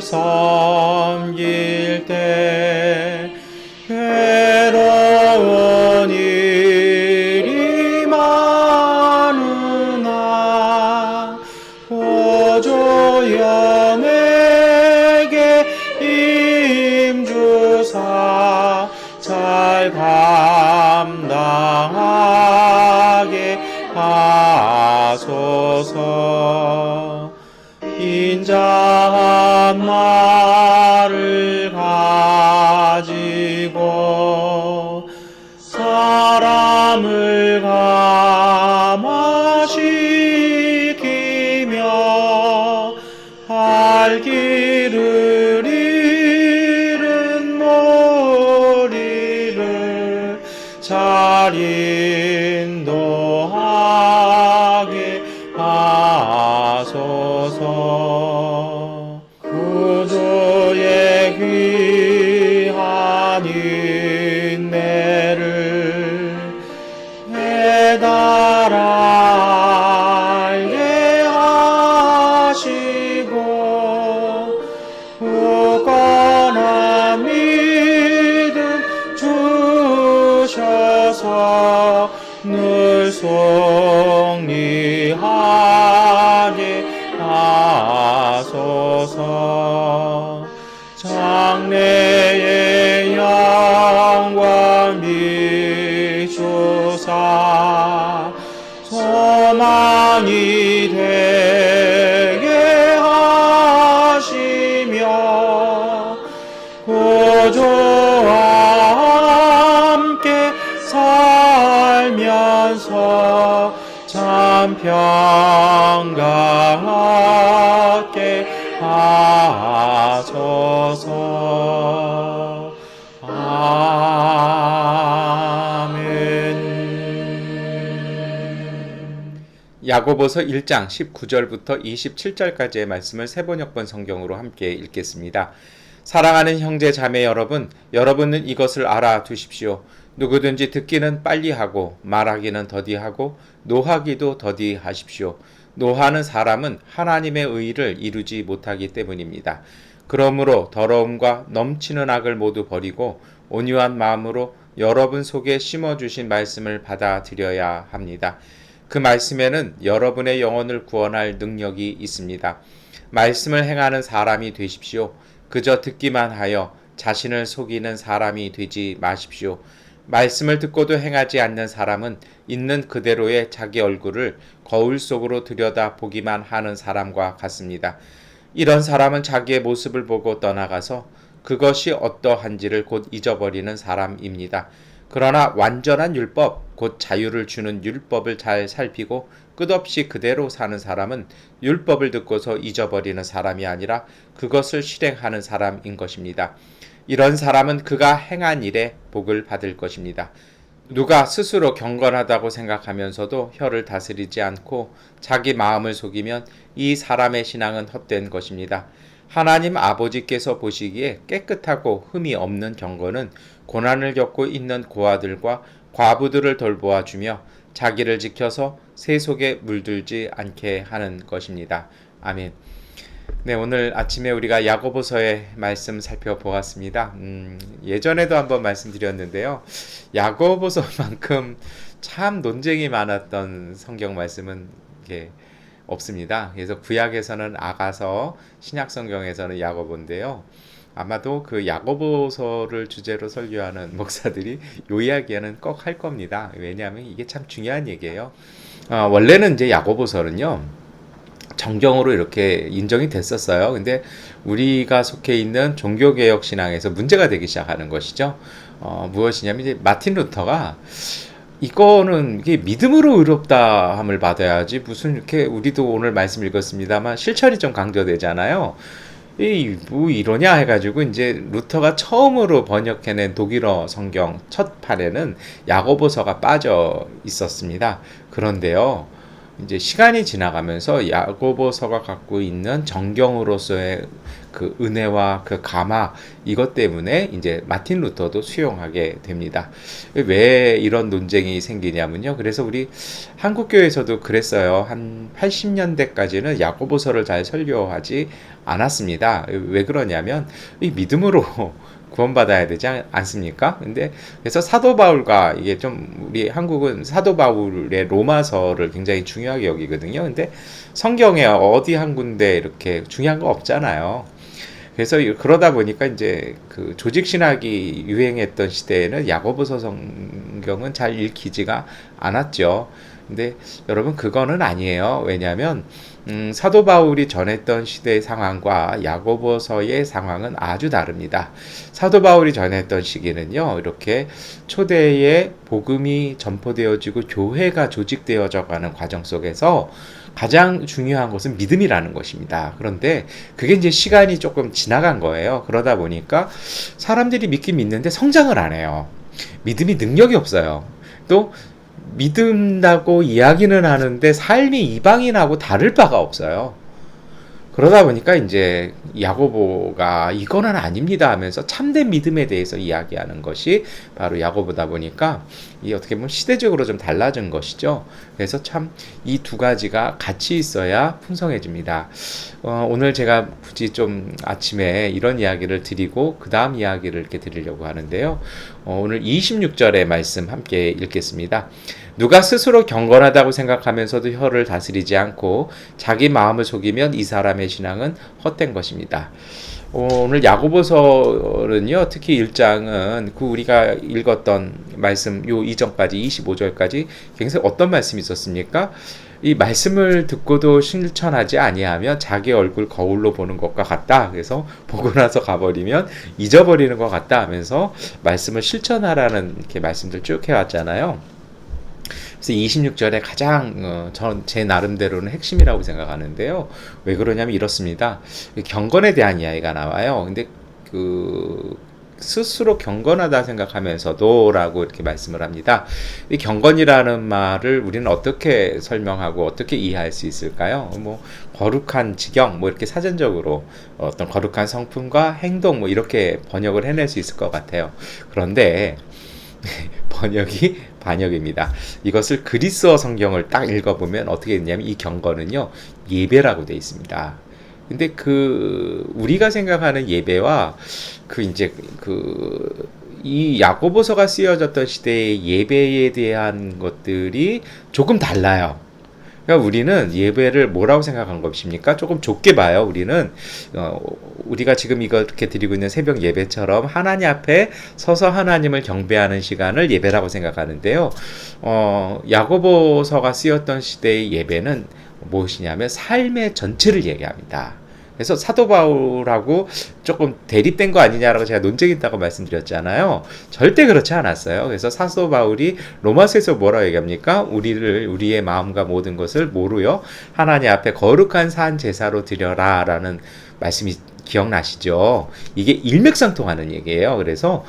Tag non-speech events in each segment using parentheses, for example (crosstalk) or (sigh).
섬길 때 살면서 참 평강하게 하소서 아멘 야고보서 1장 19절부터 27절까지의 말씀을 세번역번 성경으로 함께 읽겠습니다. 사랑하는 형제 자매 여러분, 여러분은 이것을 알아 두십시오. 누구든지 듣기는 빨리 하고 말하기는 더디하고 노하기도 더디하십시오. 노하는 사람은 하나님의 의를 이루지 못하기 때문입니다. 그러므로 더러움과 넘치는 악을 모두 버리고 온유한 마음으로 여러분 속에 심어주신 말씀을 받아들여야 합니다. 그 말씀에는 여러분의 영혼을 구원할 능력이 있습니다. 말씀을 행하는 사람이 되십시오. 그저 듣기만 하여 자신을 속이는 사람이 되지 마십시오. 말씀을 듣고도 행하지 않는 사람은 있는 그대로의 자기 얼굴을 거울 속으로 들여다 보기만 하는 사람과 같습니다. 이런 사람은 자기의 모습을 보고 떠나가서 그것이 어떠한지를 곧 잊어버리는 사람입니다. 그러나 완전한 율법, 곧 자유를 주는 율법을 잘 살피고 끝없이 그대로 사는 사람은 율법을 듣고서 잊어버리는 사람이 아니라 그것을 실행하는 사람인 것입니다. 이런 사람은 그가 행한 일에 복을 받을 것입니다. 누가 스스로 경건하다고 생각하면서도 혀를 다스리지 않고 자기 마음을 속이면 이 사람의 신앙은 헛된 것입니다. 하나님 아버지께서 보시기에 깨끗하고 흠이 없는 경건은 고난을 겪고 있는 고아들과 과부들을 돌보아 주며 자기를 지켜서 세속에 물들지 않게 하는 것입니다. 아멘. 네, 오늘 아침에 우리가 야고보서의 말씀 살펴보았습니다. 음, 예전에도 한번 말씀드렸는데요. 야고보서만큼 참 논쟁이 많았던 성경 말씀은 이게 없습니다. 그래서 구약에서는 아가서, 신약 성경에서는 야고보인데요. 아마도 그 야고보서를 주제로 설교하는 목사들이 요 이야기는 꼭 할 겁니다. 왜냐하면 이게 참 중요한 얘기예요. 어, 원래는 이제 야고보서는요. 정경으로 이렇게 인정이 됐었어요. 근데 우리가 속해 있는 종교개혁 신앙에서 문제가 되기 시작하는 것이죠. 어, 무엇이냐면 이제 마틴 루터가 이거는 이게 믿음으로 의롭다함을 받아야지 무슨 이렇게 우리도 오늘 말씀 읽었습니다만 실천이 좀 강조되잖아요. 이뭐 이러냐 해가지고 이제 루터가 처음으로 번역해낸 독일어 성경 첫 판에는 야고보서가 빠져 있었습니다. 그런데요. 이제 시간이 지나가면서 야고보서가 갖고 있는 정경으로서의 그 은혜와 그 감화 이것 때문에 이제 마틴 루터도 수용하게 됩니다. 왜 이런 논쟁이 생기냐면요. 그래서 우리 한국 교회에서도 그랬어요. 한 80년대까지는 야고보서를 잘 설교하지 않았습니다. 왜 그러냐면 이 믿음으로 구원받아야 되지 않습니까? 근데 그래서 사도 바울과 이게 좀 우리 한국은 사도 바울의 로마서를 굉장히 중요하게 여기거든요. 근데 성경에 어디 한 군데 이렇게 중요한 거 없잖아요. 그래서 그러다 보니까 이제 그 조직 신학이 유행했던 시대에는 야고보서 성경은 잘 읽히지가 않았죠. 근데 여러분 그거는 아니에요. 왜냐하면 음, 사도 바울이 전했던 시대의 상황과 야고보서의 상황은 아주 다릅니다. 사도 바울이 전했던 시기는요, 이렇게 초대에 복음이 전포되어지고 교회가 조직되어져 가는 과정 속에서 가장 중요한 것은 믿음이라는 것입니다. 그런데 그게 이제 시간이 조금 지나간 거예요. 그러다 보니까 사람들이 믿긴 믿는데 성장을 안 해요. 믿음이 능력이 없어요. 또 믿음다고 이야기는 하는데 삶이 이방인하고 다를 바가 없어요. 그러다 보니까 이제 야고보가 이거는 아닙니다 하면서 참된 믿음에 대해서 이야기하는 것이 바로 야고보다 보니까 이 어떻게 보면 시대적으로 좀 달라진 것이죠. 그래서 참 이 두 가지가 같이 있어야 풍성해집니다. 어, 오늘 제가 굳이 좀 아침에 이런 이야기를 드리고 그 다음 이야기를 이렇게 드리려고 하는데요. 어, 오늘 26절의 말씀 함께 읽겠습니다. 누가 스스로 경건하다고 생각하면서도 혀를 다스리지 않고 자기 마음을 속이면 이 사람의 신앙은 헛된 것입니다. 오늘 야고보서는요, 특히 1장은 그 우리가 읽었던 말씀 요 이전까지 25절까지 굉장히 어떤 말씀이 있었습니까? 이 말씀을 듣고도 실천하지 아니하면 자기 얼굴 거울로 보는 것과 같다. 그래서 보고 나서 가버리면 잊어버리는 것 같다 하면서 말씀을 실천하라는 이렇게 말씀들 쭉 해왔잖아요. 그래서 26절에 가장 어, 전제 나름대로는 핵심이라고 생각하는데요. 왜 그러냐면 이렇습니다. 경건에 대한 이야기가 나와요. 근데 그 스스로 경건하다 생각하면서도라고 이렇게 말씀을 합니다. 이 경건이라는 말을 우리는 어떻게 설명하고 어떻게 이해할 수 있을까요? 뭐 거룩한 지경 뭐 이렇게 사전적으로 어떤 거룩한 성품과 행동 뭐 이렇게 번역을 해낼 수 있을 것 같아요. 그런데 (laughs) 번역이 반역입니다. 이것을 그리스어 성경을 딱 읽어보면 어떻게 되냐면 이 경건은요 예배라고 되어 있습니다. 근데 그 우리가 생각하는 예배와 그 이제 그 이 야고보서가 쓰여졌던 시대의 예배에 대한 것들이 조금 달라요. 그러니까 우리는 예배를 뭐라고 생각한 것입니까? 조금 좁게 봐요. 우리는 어, 우리가 지금 이렇게 드리고 있는 새벽 예배처럼 하나님 앞에 서서 하나님을 경배하는 시간을 예배라고 생각하는데요. 어, 야고보서가 쓰였던 시대의 예배는 무엇이냐면 삶의 전체를 얘기합니다. 그래서 사도 바울하고 조금 대립된 거 아니냐라고 제가 논쟁이 있다고 말씀드렸잖아요. 절대 그렇지 않았어요. 그래서 사도 바울이 로마서에서 뭐라고 얘기합니까? 우리를 우리의 마음과 모든 것을 모르요 하나님 앞에 거룩한 산 제사로 드려라라는 말씀이 기억나시죠? 이게 일맥상통하는 얘기예요. 그래서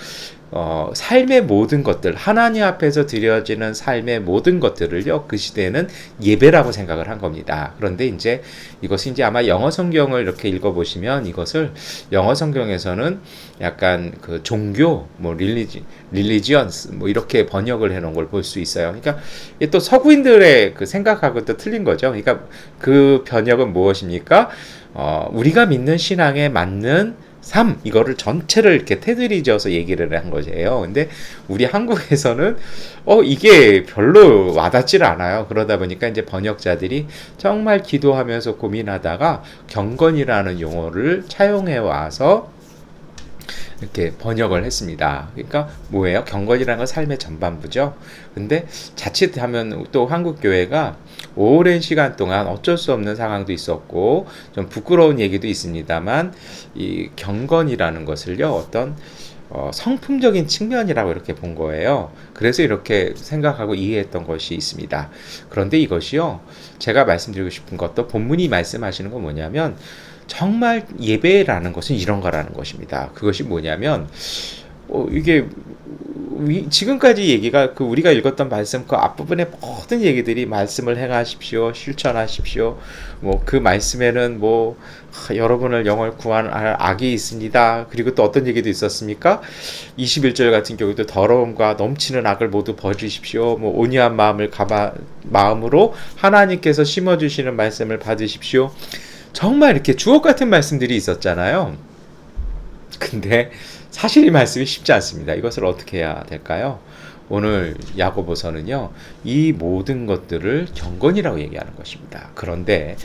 어, 삶의 모든 것들, 하나님 앞에서 드려지는 삶의 모든 것들을요, 그 시대에는 예배라고 생각을 한 겁니다. 그런데 이제 이것이 이제 아마 영어 성경을 이렇게 읽어보시면 이것을 영어 성경에서는 약간 그 종교, 뭐 릴리지, 릴리지언스, 뭐 이렇게 번역을 해놓은 걸 볼 수 있어요. 그러니까 또 서구인들의 그 생각하고 또 틀린 거죠. 그러니까 그 번역은 무엇입니까? 어, 우리가 믿는 신앙에 맞는 3 이거를 전체를 이렇게 테두리 지어서 얘기를 한 거예요. 근데 우리 한국에서는 어 이게 별로 와닿질 않아요. 그러다 보니까 이제 번역자들이 정말 기도하면서 고민하다가 경건이라는 용어를 차용해 와서 이렇게 번역을 했습니다. 그러니까 뭐예요? 경건이라는 건 삶의 전반부죠. 근데 자칫하면 또 한국 교회가 오랜 시간 동안 어쩔 수 없는 상황도 있었고 좀 부끄러운 얘기도 있습니다만 이 경건이라는 것을요 어떤 어, 성품적인 측면이라고 이렇게 본 거예요. 그래서 이렇게 생각하고 이해했던 것이 있습니다. 그런데 이것이요, 제가 말씀드리고 싶은 것도 본문이 말씀하시는 건 뭐냐면, 정말 예배라는 것은 이런 거라는 것입니다. 그것이 뭐냐면, 어, 이게 위- 지금까지 얘기가 그 우리가 읽었던 말씀 그 앞부분의 모든 얘기들이 말씀을 행하십시오, 실천하십시오. 뭐 그 말씀에는 뭐 하, 여러분을 영을 구할 악이 있습니다. 그리고 또 어떤 얘기도 있었습니까? 21절 같은 경우도 더러움과 넘치는 악을 모두 버리십시오. 뭐 온유한 마음을 가마 마음으로 하나님께서 심어 주시는 말씀을 받으십시오. 정말 이렇게 주옥 같은 말씀들이 있었잖아요. 근데 사실 이 말씀이 쉽지 않습니다. 이것을 어떻게 해야 될까요? 오늘 야고보서는요, 이 모든 것들을 경건이라고 얘기하는 것입니다. 그런데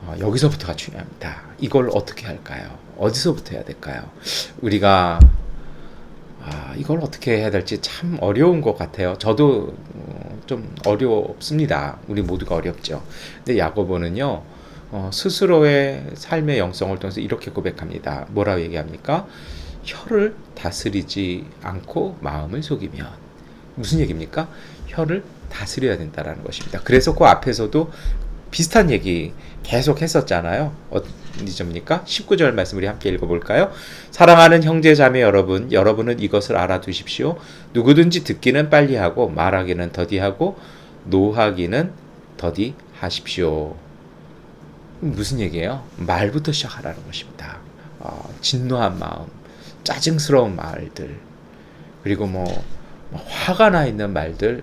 어, 여기서부터가 중요합니다. 이걸 어떻게 할까요? 어디서부터 해야 될까요? 우리가 아, 이걸 어떻게 해야 될지 참 어려운 것 같아요. 저도 어, 좀 어렵습니다. 우리 모두가 어렵죠. 근데 야고보는요, 어, 스스로의 삶의 영성을 통해서 이렇게 고백합니다. 뭐라고 얘기합니까? 혀를 다스리지 않고 마음을 속이면 무슨 얘기입니까? 혀를 다스려야 된다라는 것입니다. 그래서 그 앞에서도 비슷한 얘기 계속 했었잖아요. 어디 점입니까? 19절 말씀 우리 함께 읽어볼까요? 사랑하는 형제 자매 여러분, 여러분은 이것을 알아두십시오. 누구든지 듣기는 빨리 하고 말하기는 더디하고 노하기는 더디 하십시오. 무슨 얘기예요? 말부터 시작하라는 것입니다. 어, 진노한 마음, 짜증스러운 말들, 그리고 뭐, 뭐 화가 나 있는 말들,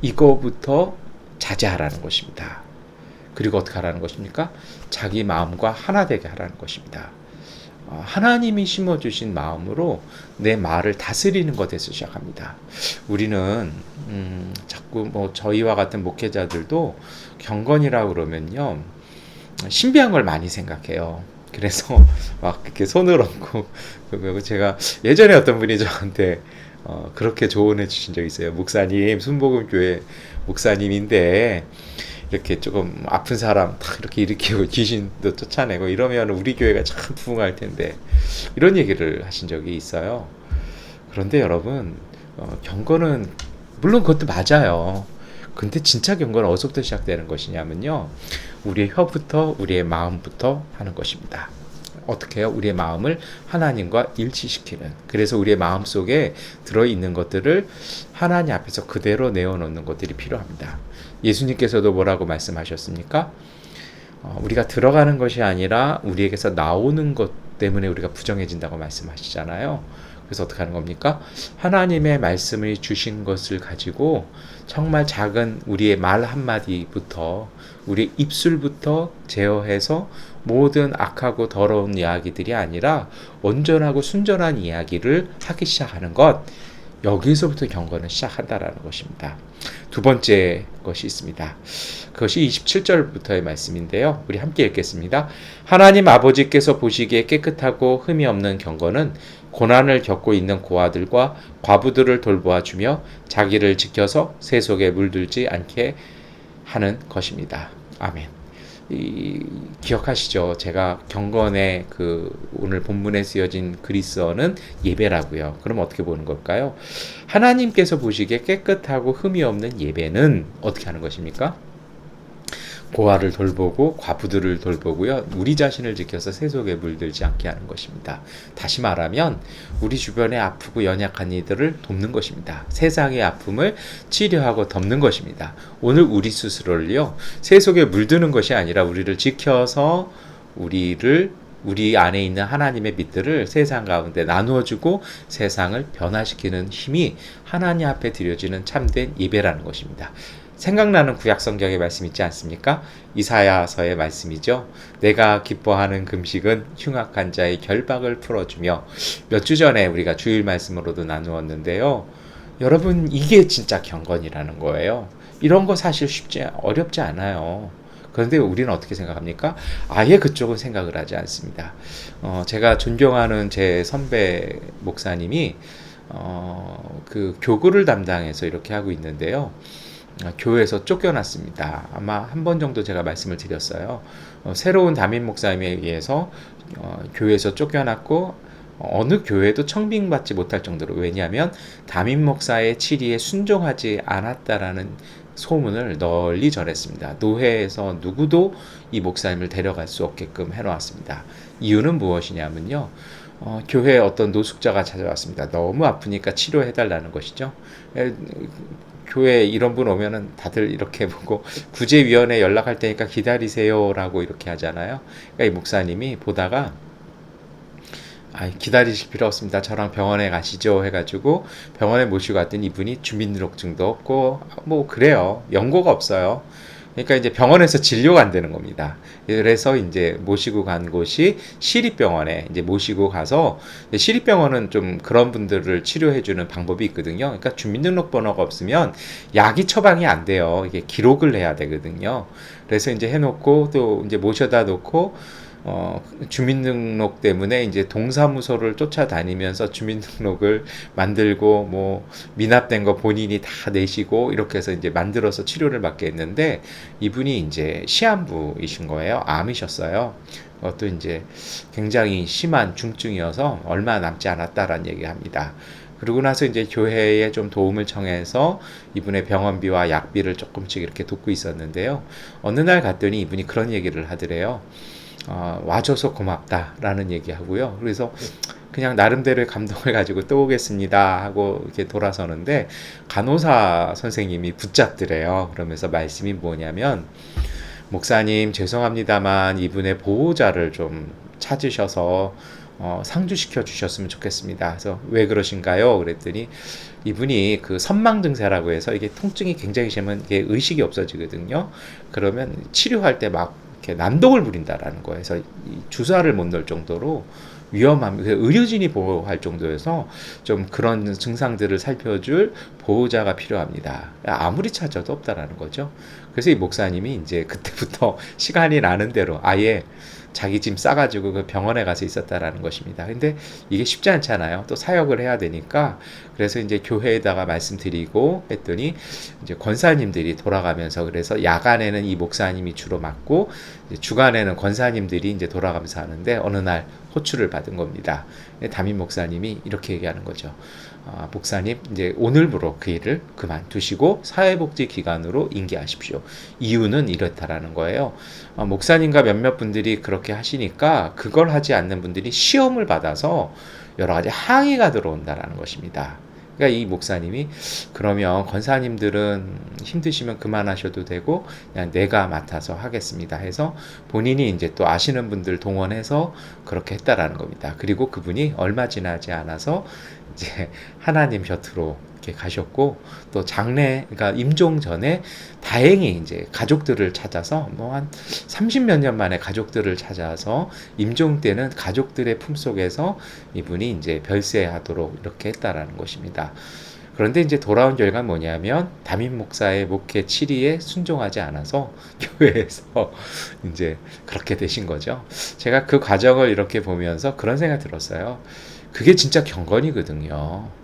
이거부터 자제하라는 것입니다. 그리고 어떻게 하라는 것입니까? 자기 마음과 하나 되게 하라는 것입니다. 어, 하나님이 심어주신 마음으로 내 말을 다스리는 것에서 시작합니다. 우리는 음, 자꾸 뭐 저희와 같은 목회자들도 경건이라고 그러면요 신비한 걸 많이 생각해요. 그래서 (laughs) 막 이렇게 손을 얹고 (laughs) 그리고 제가 예전에 어떤 분이 저한테 어, 그렇게 조언해 주신 적 있어요. 목사님 순복음 교회 목사님인데 이렇게 조금 아픈 사람 탁 이렇게 일으키고 (laughs) 귀신도 쫓아내고 이러면 우리 교회가 참 부흥할 텐데 이런 얘기를 하신 적이 있어요. 그런데 여러분 어, 경건은 물론 그것도 맞아요. 근데 진짜 경건은 어디서부터 시작되는 것이냐면요. 우리의 혀부터 우리의 마음부터 하는 것입니다. 어떻게 해요? 우리의 마음을 하나님과 일치시키는. 그래서 우리의 마음 속에 들어있는 것들을 하나님 앞에서 그대로 내어놓는 것들이 필요합니다. 예수님께서도 뭐라고 말씀하셨습니까? 어, 우리가 들어가는 것이 아니라 우리에게서 나오는 것 때문에 우리가 부정해진다고 말씀하시잖아요. 그래서 어떻게 하는 겁니까? 하나님의 말씀을 주신 것을 가지고 정말 작은 우리의 말 한마디부터 우리 입술부터 제어해서 모든 악하고 더러운 이야기들이 아니라 온전하고 순전한 이야기를 하기 시작하는 것 여기서부터 경건은 시작한다라는 것입니다. 두 번째 것이 있습니다. 그것이 27절부터의 말씀인데요. 우리 함께 읽겠습니다. 하나님 아버지께서 보시기에 깨끗하고 흠이 없는 경건은 고난을 겪고 있는 고아들과 과부들을 돌보아 주며 자기를 지켜서 세속에 물들지 않게 하는 것입니다. 아멘. 이, 기억하시죠? 제가 경건의 그 오늘 본문에 쓰여진 그리스어는 예배라고요. 그럼 어떻게 보는 걸까요? 하나님께서 보시기에 깨끗하고 흠이 없는 예배는 어떻게 하는 것입니까? 고아를 돌보고 과부들을 돌보고요. 우리 자신을 지켜서 세속에 물들지 않게 하는 것입니다. 다시 말하면 우리 주변에 아프고 연약한 이들을 돕는 것입니다. 세상의 아픔을 치료하고 덮는 것입니다. 오늘 우리 스스로를요. 세속에 물드는 것이 아니라 우리를 지켜서 우리를 우리 안에 있는 하나님의 빛들을 세상 가운데 나누어 주고 세상을 변화시키는 힘이 하나님 앞에 드려지는 참된 예배라는 것입니다. 생각나는 구약 성경의 말씀 있지 않습니까? 이사야서의 말씀이죠. 내가 기뻐하는 금식은 흉악한 자의 결박을 풀어주며 몇 주 전에 우리가 주일 말씀으로도 나누었는데요. 여러분 이게 진짜 경건이라는 거예요. 이런 거 사실 쉽지 어렵지 않아요. 그런데 우리는 어떻게 생각합니까? 아예 그쪽은 생각을 하지 않습니다. 어, 제가 존경하는 제 선배 목사님이 어, 그 교구를 담당해서 이렇게 하고 있는데요. 어, 교회에서 쫓겨났습니다. 아마 한 번 정도 제가 말씀을 드렸어요. 어, 새로운 담임 목사님에 의해서 어, 교회에서 쫓겨났고 어느 교회도 청빙받지 못할 정도로 왜냐하면 담임 목사의 치리에 순종하지 않았다라는 소문을 널리 전했습니다. 노회에서 누구도 이 목사님을 데려갈 수 없게끔 해놓았습니다. 이유는 무엇이냐면요. 어, 교회에 어떤 노숙자가 찾아왔습니다. 너무 아프니까 치료해달라는 것이죠. 에, 교회 이런 분 오면은 다들 이렇게 보고 구제위원회 연락할 테니까 기다리세요라고 이렇게 하잖아요. 그러니까 이 목사님이 보다가 아, 기다리실 필요 없습니다. 저랑 병원에 가시죠. 해가지고 병원에 모시고 갔더니 이분이 주민등록증도 없고 뭐 그래요. 연고가 없어요. 그러니까 이제 병원에서 진료가 안 되는 겁니다. 그래서 이제 모시고 간 곳이 시립병원에 이제 모시고 가서 시립병원은 좀 그런 분들을 치료해주는 방법이 있거든요. 그러니까 주민등록번호가 없으면 약이 처방이 안 돼요. 이게 기록을 해야 되거든요. 그래서 이제 해놓고 또 이제 모셔다 놓고 어, 주민등록 때문에 이제 동사무소를 쫓아다니면서 주민등록을 만들고 뭐 미납된 거 본인이 다 내시고 이렇게 해서 이제 만들어서 치료를 받게 했는데 이분이 이제 시한부이신 거예요. 암이셨어요. 그것도 이제 굉장히 심한 중증이어서 얼마 남지 않았다라는 얘기를 합니다. 그러고 나서 이제 교회에 좀 도움을 청해서 이분의 병원비와 약비를 조금씩 이렇게 돕고 있었는데요. 어느 날 갔더니 이분이 그런 얘기를 하더래요. 어, 와줘서 고맙다라는 얘기하고요. 그래서 그냥 나름대로의 감동을 가지고 또 오겠습니다 하고 이렇게 돌아서는데 간호사 선생님이 붙잡더래요. 그러면서 말씀이 뭐냐면 목사님 죄송합니다만 이분의 보호자를 좀 찾으셔서 어, 상주시켜 주셨으면 좋겠습니다. 그래서 왜 그러신가요? 그랬더니 이분이 그 선망 증세라고 해서 이게 통증이 굉장히 심하면 이게 의식이 없어지거든요. 그러면 치료할 때막 이렇게 난동을 부린다라는 거예요. 주사를 못 넣을 정도로 위험함, 의료진이 보호할 정도에서 좀 그런 증상들을 살펴줄 보호자가 필요합니다. 아무리 찾아도 없다라는 거죠. 그래서 이 목사님이 이제 그때부터 (laughs) 시간이 나는 대로 아예 자기 짐 싸가지고 그 병원에 가서 있었다라는 것입니다. 근데 이게 쉽지 않잖아요. 또 사역을 해야 되니까 그래서 이제 교회에다가 말씀드리고 했더니 이제 권사님들이 돌아가면서 그래서 야간에는 이 목사님이 주로 맡고 주간에는 권사님들이 이제 돌아가면서 하는데 어느 날 호출을 받은 겁니다. 담임 목사님이 이렇게 얘기하는 거죠. 아, 목사님 이제 오늘부로 그 일을 그만두시고 사회복지기관으로 인계하십시오. 이유는 이렇다라는 거예요. 아, 목사님과 몇몇 분들이 그렇게 하시니까 그걸 하지 않는 분들이 시험을 받아서 여러 가지 항의가 들어온다라는 것입니다. 그러니까 이 목사님이 그러면 권사님들은 힘드시면 그만하셔도 되고 그냥 내가 맡아서 하겠습니다 해서 본인이 이제 또 아시는 분들 동원해서 그렇게 했다라는 겁니다. 그리고 그분이 얼마 지나지 않아서 이제 하나님 곁으로 이렇게 가셨고 또 장례 그러니까 임종 전에 다행히 이제 가족들을 찾아서 뭐 한 30몇 년 만에 가족들을 찾아서 임종 때는 가족들의 품속에서 이분이 이제 별세하도록 이렇게 했다라는 것입니다. 그런데 이제 돌아온 결과는 뭐냐면 담임 목사의 목회 7위에 순종하지 않아서 (laughs) 교회에서 이제 그렇게 되신 거죠. 제가 그 과정을 이렇게 보면서 그런 생각 들었어요. 그게 진짜 경건이거든요.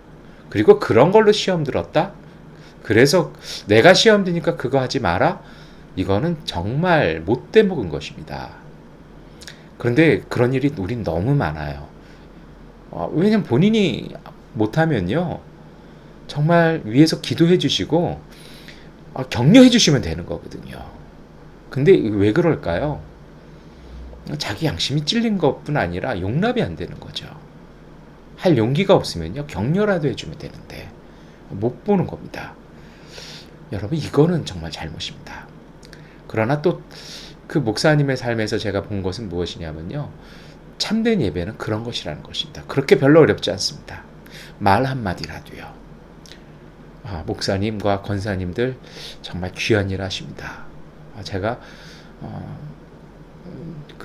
그리고 그런 걸로 시험 들었다? 그래서 내가 시험 드니까 그거 하지 마라? 이거는 정말 못돼 먹은 것입니다. 그런데 그런 일이 우린 너무 많아요. 어, 왜냐면 본인이 못하면요. 정말 위에서 기도해 주시고 어, 격려해 주시면 되는 거거든요. 근데 왜 그럴까요? 자기 양심이 찔린 것뿐 아니라 용납이 안 되는 거죠. 할 용기가 없으면요 격려라도 해주면 되는데 못 보는 겁니다. 여러분 이거는 정말 잘못입니다. 그러나 또 그 목사님의 삶에서 제가 본 것은 무엇이냐면요 참된 예배는 그런 것이라는 것입니다. 그렇게 별로 어렵지 않습니다. 말 한마디라도요. 아, 목사님과 권사님들 정말 귀한 일 하십니다. 아, 제가 어,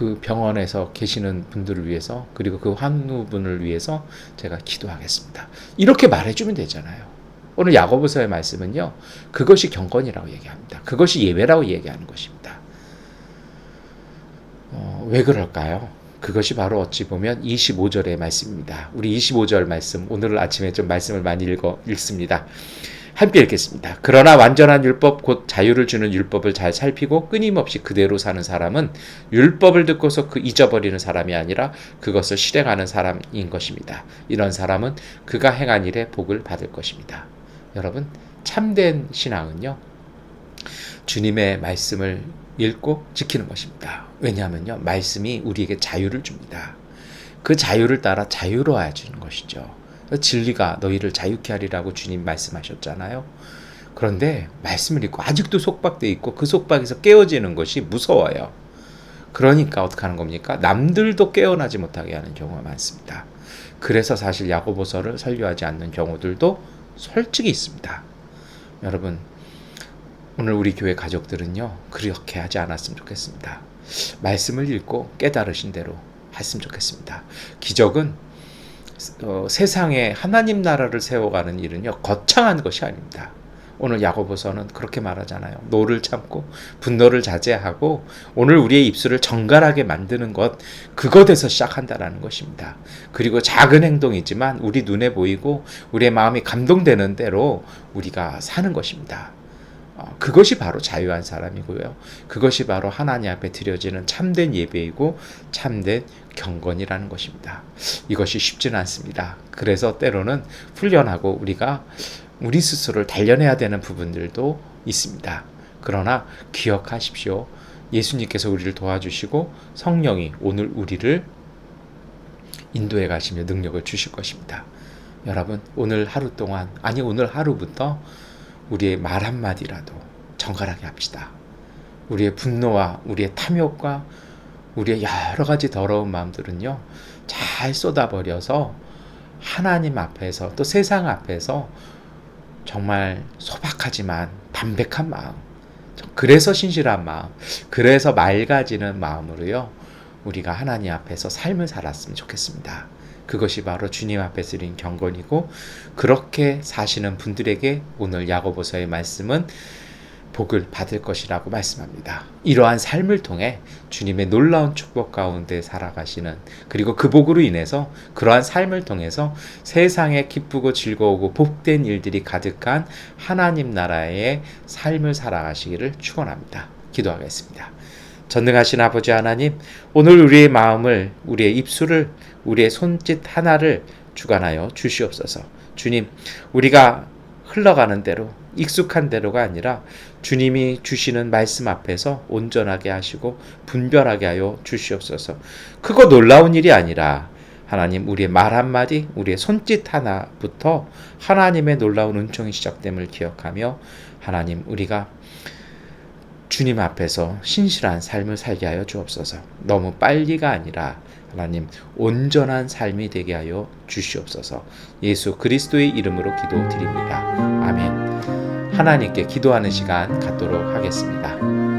그 병원에서 계시는 분들을 위해서 그리고 그 환우분을 위해서 제가 기도하겠습니다. 이렇게 말해주면 되잖아요. 오늘 야고보서의 말씀은요. 그것이 경건이라고 얘기합니다. 그것이 예배라고 얘기하는 것입니다. 어, 왜 그럴까요? 그것이 바로 어찌 보면 25절의 말씀입니다. 우리 25절 말씀 오늘 아침에 좀 말씀을 많이 읽어 읽습니다. 함께 읽겠습니다. 그러나 완전한 율법 곧 자유를 주는 율법을 잘 살피고 끊임없이 그대로 사는 사람은 율법을 듣고서 그 잊어버리는 사람이 아니라 그것을 실행하는 사람인 것입니다. 이런 사람은 그가 행한 일에 복을 받을 것입니다. 여러분 참된 신앙은요 주님의 말씀을 읽고 지키는 것입니다. 왜냐하면요 말씀이 우리에게 자유를 줍니다. 그 자유를 따라 자유로워지는 것이죠. 진리가 너희를 자유케 하리라고 주님 말씀하셨잖아요. 그런데 말씀을 읽고 아직도 속박돼 있고 그 속박에서 깨어지는 것이 무서워요. 그러니까 어떻게 하는 겁니까? 남들도 깨어나지 못하게 하는 경우가 많습니다. 그래서 사실 야고보서를 설교하지 않는 경우들도 솔직히 있습니다. 여러분 오늘 우리 교회 가족들은요 그렇게 하지 않았으면 좋겠습니다. 말씀을 읽고 깨달으신 대로 했으면 좋겠습니다. 기적은 어, 세상에 하나님 나라를 세워가는 일은요 거창한 것이 아닙니다. 오늘 야고보서는 그렇게 말하잖아요. 노를 참고 분노를 자제하고 오늘 우리의 입술을 정갈하게 만드는 것 그것에서 시작한다라는 것입니다. 그리고 작은 행동이지만 우리 눈에 보이고 우리의 마음이 감동되는 대로 우리가 사는 것입니다. 어, 그것이 바로 자유한 사람이고요. 그것이 바로 하나님 앞에 드려지는 참된 예배이고 참된 경건이라는 것입니다. 이것이 쉽지는 않습니다. 그래서 때로는 훈련하고 우리가 우리 스스로를 단련해야 되는 부분들도 있습니다. 그러나 기억하십시오. 예수님께서 우리를 도와주시고 성령이 오늘 우리를 인도해 가시며 능력을 주실 것입니다. 여러분, 오늘 하루 동안, 아니, 오늘 하루부터 우리의 말 한마디라도 정갈하게 합시다. 우리의 분노와 우리의 탐욕과 우리의 여러 가지 더러운 마음들은요, 잘 쏟아버려서 하나님 앞에서 또 세상 앞에서 정말 소박하지만 담백한 마음, 그래서 신실한 마음, 그래서 맑아지는 마음으로요, 우리가 하나님 앞에서 삶을 살았으면 좋겠습니다. 그것이 바로 주님 앞에 드린 경건이고 그렇게 사시는 분들에게 오늘 야고보서의 말씀은 복을 받을 것이라고 말씀합니다. 이러한 삶을 통해 주님의 놀라운 축복 가운데 살아가시는 그리고 그 복으로 인해서 그러한 삶을 통해서 세상에 기쁘고 즐거우고 복된 일들이 가득한 하나님 나라의 삶을 살아가시기를 축원합니다. 기도하겠습니다. 전능하신 아버지 하나님, 오늘 우리의 마음을, 우리의 입술을, 우리의 손짓 하나를 주관하여 주시옵소서. 주님, 우리가 흘러가는 대로, 익숙한 대로가 아니라 주님이 주시는 말씀 앞에서 온전하게 하시고 분별하게 하여 주시옵소서. 크고 놀라운 일이 아니라 하나님 우리의 말 한마디, 우리의 손짓 하나부터 하나님의 놀라운 은총이 시작됨을 기억하며 하나님 우리가 주님 앞에서 신실한 삶을 살게 하여 주옵소서. 너무 빨리가 아니라 하나님 온전한 삶이 되게 하여 주시옵소서. 예수 그리스도의 이름으로 기도드립니다. 아멘. 하나님께 기도하는 시간 갖도록 하겠습니다.